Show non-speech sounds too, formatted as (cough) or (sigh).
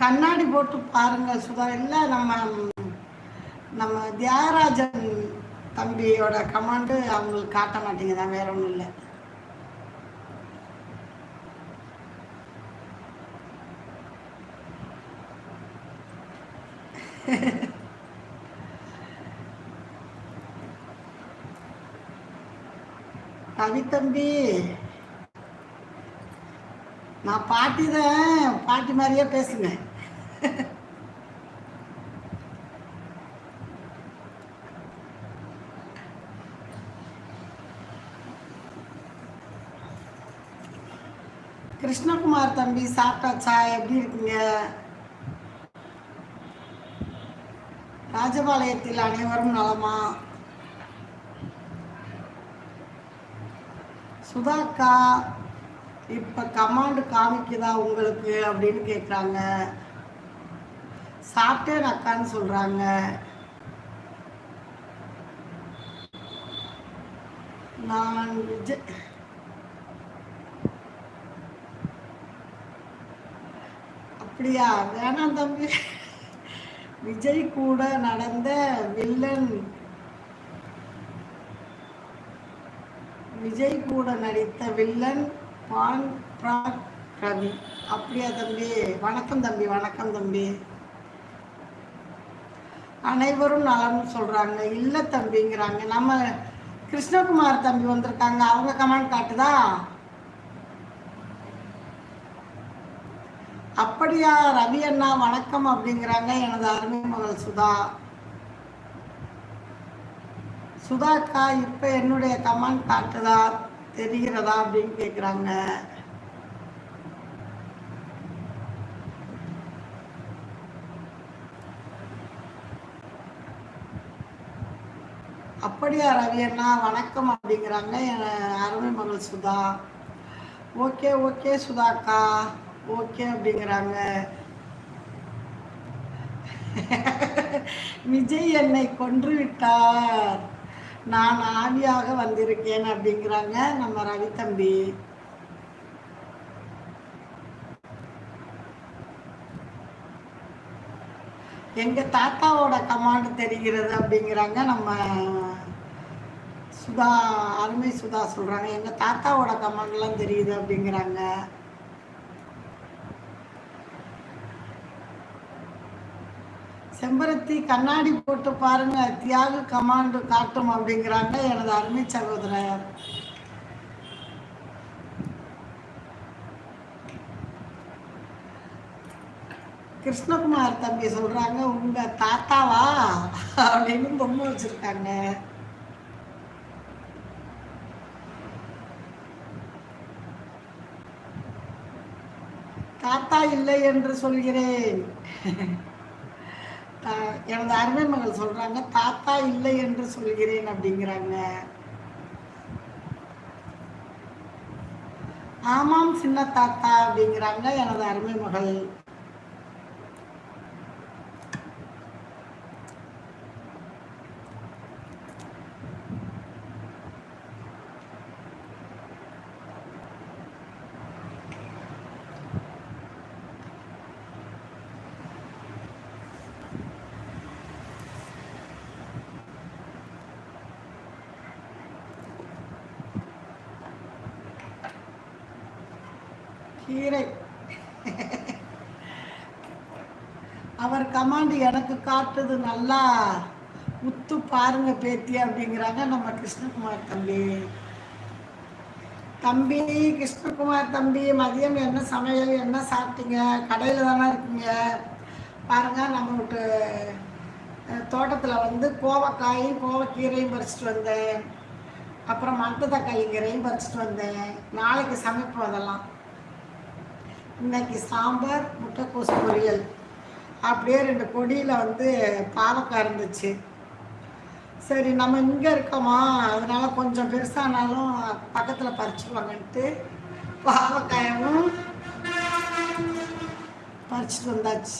கண்ணாடி போட்டு பாருங்க சுதா. இல்லை நம்ம நம்ம தியாகராஜன் தம்பியோட கமாண்டு அவங்களுக்கு காட்ட மாட்டேங்குதான் வேற ஒன்றும் இல்லை. ரவி (laughs) தம்பி நான் பாட்டி தான் பாட்டி மாதிரியே பேசுங்க. கிருஷ்ணகுமார் தம்பி சாப்பிட்டாச்சா? எப்படி இருக்கீங்க? ராஜபாளையத்தில் அனைவரும் நலமா? சுதாக்கா இப்போ கமாண்டு காமிக்குதா உங்களுக்கு அப்படின்னு கேட்குறாங்க சாப்பிட்டேன் அக்கான்னு சொல்கிறாங்க நான் விஜய் அப்படியா? வேணாம் தம்பி. விஜய் கூட நடந்த வில்லன். விஜய் கூட நடித்த வில்லன். பான் பிராக் ரவி. அப்படியா தம்பி? வணக்கம் தம்பி வணக்கம் தம்பி. அனைவரும் நலம்னு சொல்கிறாங்க இல்லை தம்பிங்கிறாங்க. நம்ம கிருஷ்ணகுமார் தம்பி வந்திருக்காங்க. அவங்க கமெண்ட் காட்டுதா? அப்படியா ரவி அண்ணா வணக்கம் அப்படிங்கிறாங்க. எனது அருமை மகள் சுதா. சுதாக்கா இப்போ என்னுடைய கமெண்ட் காட்டுதா? தெரிகிறதா அப்படின்னு கேட்குறாங்க அப்படியா ரவி அண்ணா? வணக்கம் அப்படிங்கிறாங்க. அருமை மகள் சுதா. ஓகே ஓகே சுதாக்கா. ஓகே அப்படிங்கிறாங்க. விஜய் என்னை கொன்று விட்டார். நான் ஆவியாக வந்திருக்கேன் அப்படிங்கிறாங்க நம்ம ரவி தம்பி. எங்க தாத்தாவோட கமாண்ட் தெரிகிறது அப்படிங்கிறாங்க நம்ம சுதா அருமை சுதா சொல்றாங்க. எங்க தாத்தாவோட கமாண்ட்லாம் தெரியுது அப்படிங்கிறாங்க. செம்பருத்தி கண்ணாடி போட்டு பாருங்க. தியாக கமாண்டு காட்டும் அப்படிங்கிறாங்க எனது அருமை சகோதரர். கிருஷ்ணகுமார் தம்பி சொல்றாங்க உங்க தாத்தாவா? அப்படின்னு பொம்மை வச்சிருக்காங்க. தாத்தா இல்லை என்று சொல்கிறேன். எனது அருமை மகள் சொல்றாங்க தாத்தா இல்லை என்று சொல்கிறேன் அப்படிங்கிறாங்க. ஆமாம் சின்ன தாத்தா அப்படிங்கிறாங்க எனது அருமை மகள். கீரை. அவர் கமாண்டு எனக்கு காட்டுது நல்லா. உத்து பாருங்க பேத்தி அப்படிங்கிறாங்க நம்ம கிருஷ்ணகுமார் தம்பி. தம்பி கிருஷ்ணகுமார் தம்பி மதியம் என்ன சமையல் என்ன சாப்பிட்டீங்க? கடையில் தானே இருக்கீங்க? பாருங்க நம்ம வீட்டு தோட்டத்தில் வந்து கோவக்காயும் கோவக்கீரையும் பறிச்சிட்டு வந்தேன். அப்புறம் மணத்து தக்காளிங்கரையும் பறிச்சிட்டு வந்தேன். நாளைக்கு சமைப்போம் அதெல்லாம். இன்னைக்கு சாம்பார் முட்டைக்கோசு பொரியல். அப்படியே ரெண்டு கொடியில் வந்து பாவக்காய் இருந்துச்சு. சரி நம்ம இங்கே இருக்கோமா? அதனால் கொஞ்சம் பெருசானாலும் பக்கத்தில் பறிச்சுருவாங்கன்ட்டு பாவக்காயும் பறிச்சிட்டு வந்தாச்சு.